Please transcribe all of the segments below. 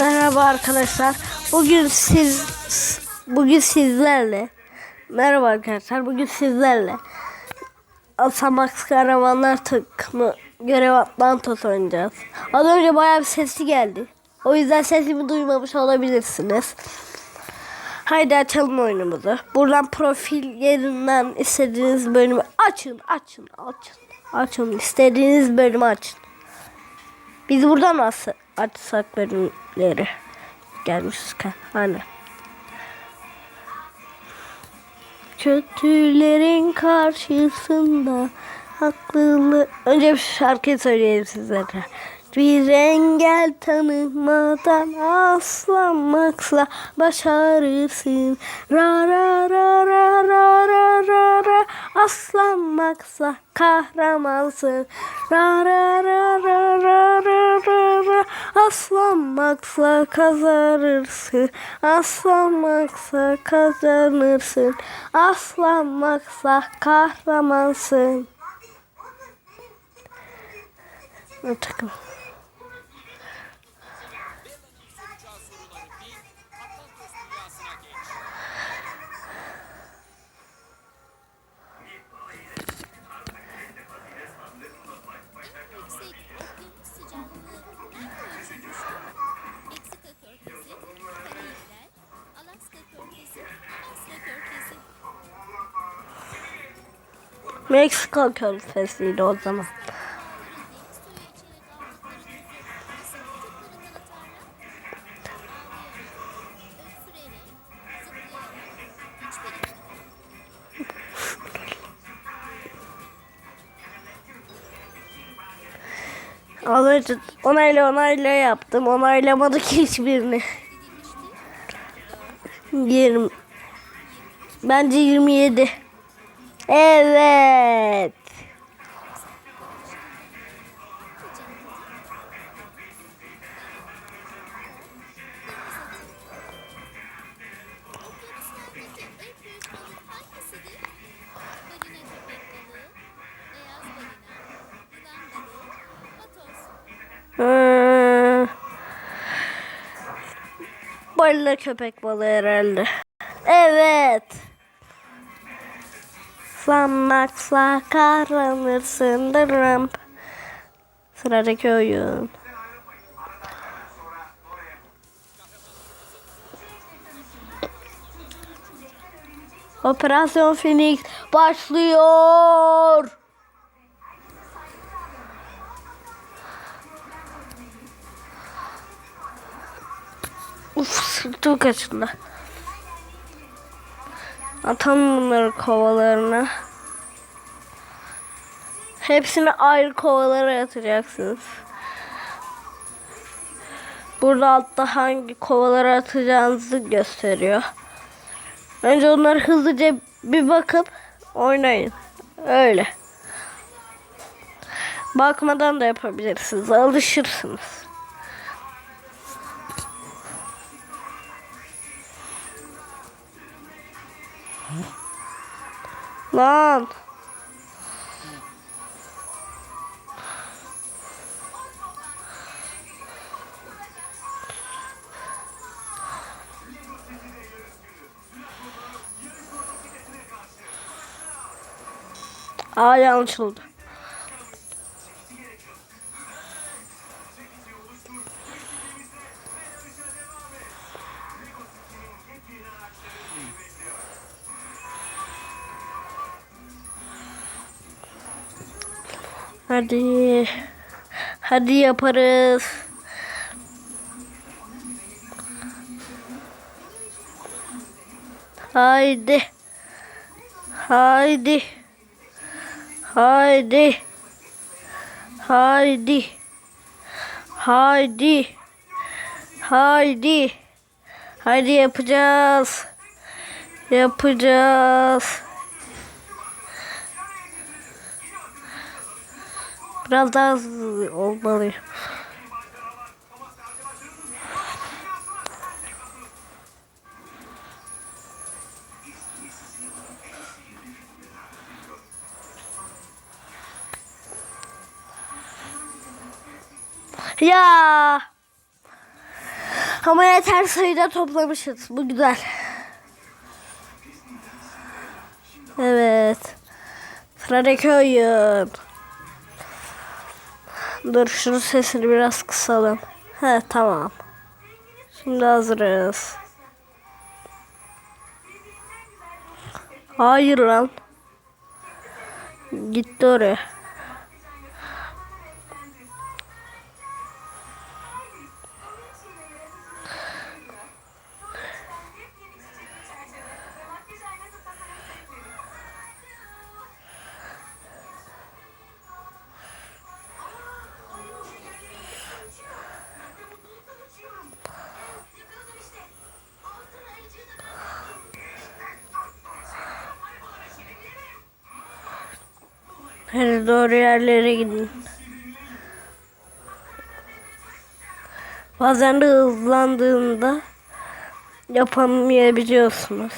Merhaba arkadaşlar. Bugün siz bugün sizlerle Merhaba arkadaşlar. Bugün sizlerle Asamax Kahramanlar takımı görev Atlantos oynayacağız. Az önce bayağı bir sesi geldi. O yüzden sesimi duymamış olabilirsiniz. Haydi açalım oyunumuzu. Buradan profil yerinden istediğiniz bölümü açın, açın, açın. Açın, istediğiniz bölümü açın. Biz buradan nasıl açsak bölümleri gelmişiz. Hani. Kötülerin karşısında haklılık. Önce bir şarkı söyleyeyim sizlere. Bir engel tanımadan aslanmakla başarırsın. Ra ra ra aslanmakla kahramansın. Ra ra ra ra ra ra ra ra aslanmakla kazanırsın. Aslanmakla kazanırsın. Aslanmakla kahramansın. Takım. Meksika körfeziydi o zaman. Önce onayla onayla yaptım. Onaylamadık hiçbirini. 20. Bence 27. Evet. Hangisidir? Balina köpek balığı, beyaz balina, Sanmakla kahranırsın dırım. Sıradaki oyun. Operasyon Phoenix başlıyor. Uf sırtım kaçındı. Atalım bunları kovalarına. Hepsini ayrı kovalara atacaksınız. Burada altta hangi kovalara atacağınızı gösteriyor. Önce onları hızlıca bir bakıp oynayın. Öyle. Bakmadan da yapabilirsiniz. Alışırsınız. Lan. Aa yanlış oldu. Hadi. Hadi yaparız. Haydi. Haydi. Haydi. Haydi. Haydi. Haydi. Haydi yapacağız. Yapacağız. Biraz daha hızlı olmalı. Ya. Ama yeter sayıda toplamışız. Bu güzel. Evet. Sıradaki oyun. Dur şunun sesini biraz kısalım. He tamam. Şimdi hazırız. Hayır lan. Gitti oraya. Hadi doğru yerlere gidin. Bazen de hızlandığında yapamayabiliyorsunuz.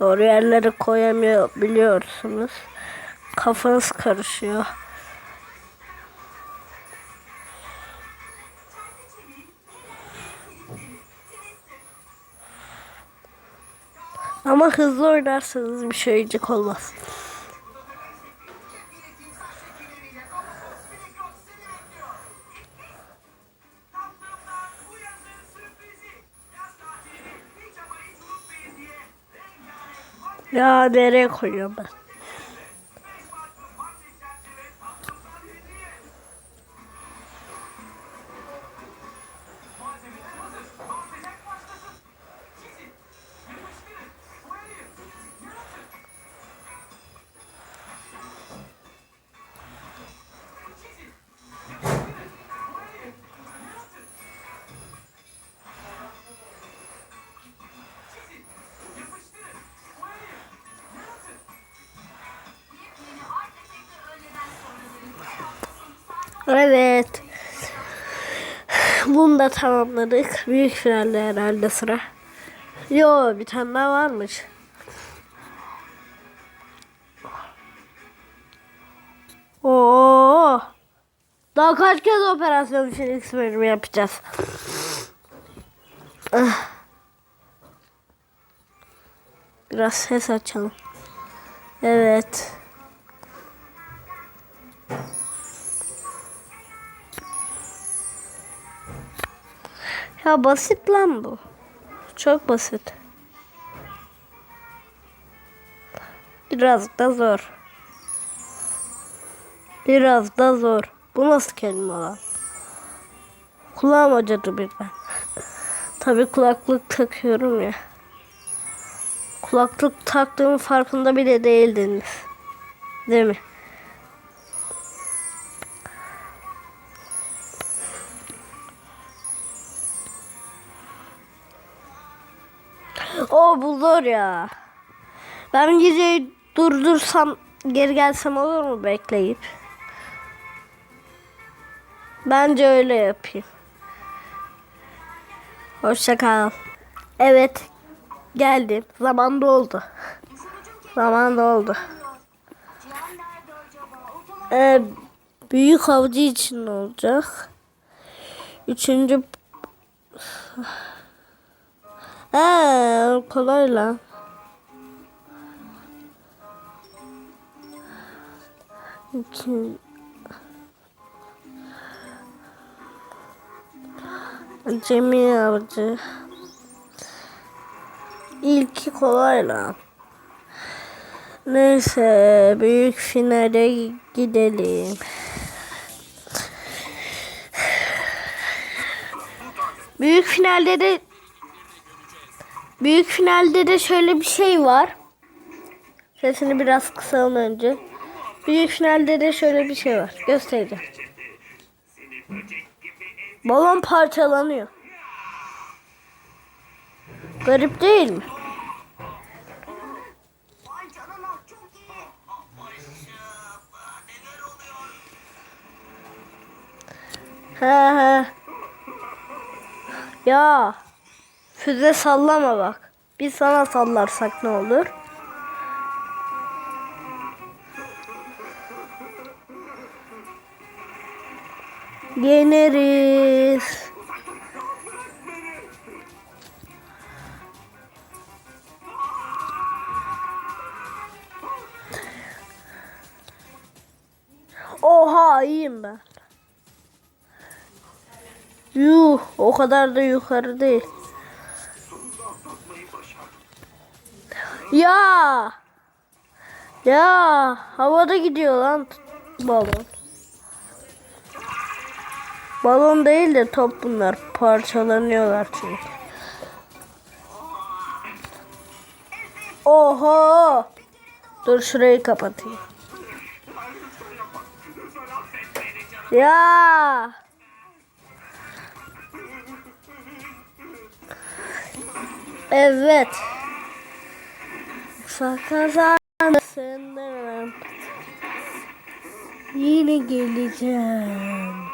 Doğru yerlere koyamıyor biliyorsunuz. Kafanız karışıyor. Ama hızlı oynarsanız bir şeycik olmaz. Ya nereye koyuyorum ben? Evet. Bunu da tamamladık. Büyük finalde herhalde sıra. Yo bir tane daha varmış. Oo. Daha kaç kez operasyon Phoenix bölümü yapacağız? Ah. Biraz ses açalım. Evet. Ya basit lan bu. Çok basit. Biraz da zor. Biraz da zor. Bu nasıl kelime lan? Kulağım acıdı birden. Tabi kulaklık takıyorum ya. Kulaklık taktığımın farkında bile değildiniz. Değil mi? O bu zor ya. Ben videoyu durdursam geri gelsem olur mu bekleyip? Bence öyle yapayım. Hoşça kal. Evet. Geldim. Zaman doldu. Zaman doldu. Ee, büyük avcı için olacak. Üçüncü Aa, kolay lan. İki. Cemil avcı. İlki kolay. Neyse büyük finale gidelim. Büyük finalde de Büyük finalde de şöyle bir şey var. Sesini biraz kısalım önce. Büyük finalde de şöyle bir şey var. Göstereceğim. Balon parçalanıyor. Garip değil mi? He he. Ya. Füze sallama bak. Biz sana sallarsak ne olur? Yeneriz. Oha iyiyim ben. Yuh o kadar da yukarı değil. Ya. Ya havada gidiyor lan balon. Balon değil de top bunlar. Parçalanıyorlar çünkü. Oho. Dur şurayı kapatayım. Ya. Evet. Sakazanısın. Yine geleceğim.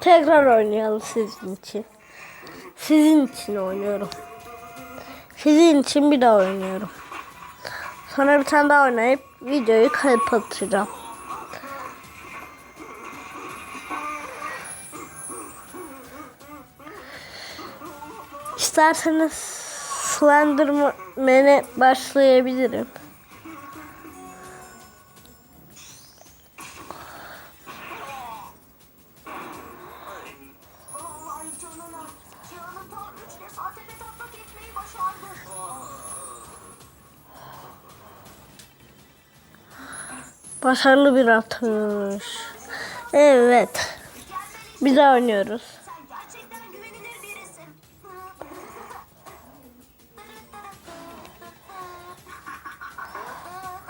Tekrar oynayalım sizin için. Sizin için oynuyorum. Sizin için bir daha oynuyorum. Sonra bir tane daha oynayıp videoyu kapatacağım. İsterseniz Slenderman'e başlayabilirim. Başarılı bir atış. Evet. Bir daha oynuyoruz.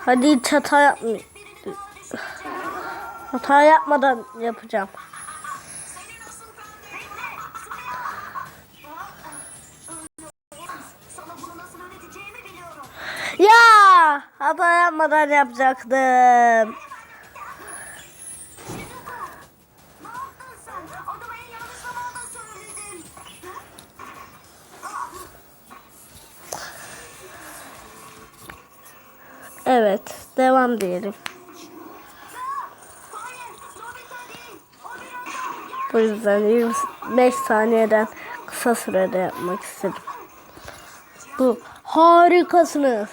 Hadi hiç hata düşürecek. Hata yapmadan yapacağım. Ya hata yapmadan yapacaktım. Evet devam diyelim. Bu yüzden 25 saniyeden kısa sürede yapmak istedim. Bu harikasınız.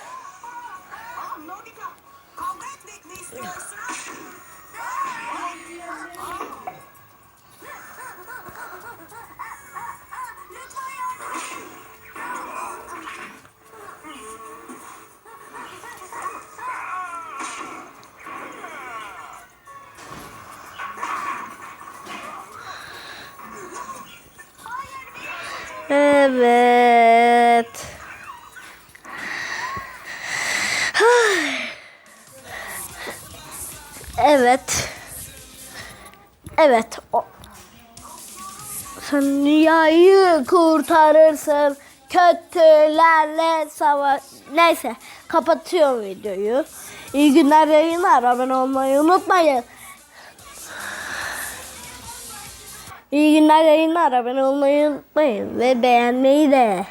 Evet. Evet. Evet. O. Sen dünyayı kurtarırsın. Kötülerle savaş. Neyse. Kapatıyorum videoyu. İyi günler yayınlar. Abone olmayı unutmayın. İyi günler yayınlar. Abone olmayı unutmayın. Ve beğenmeyi de.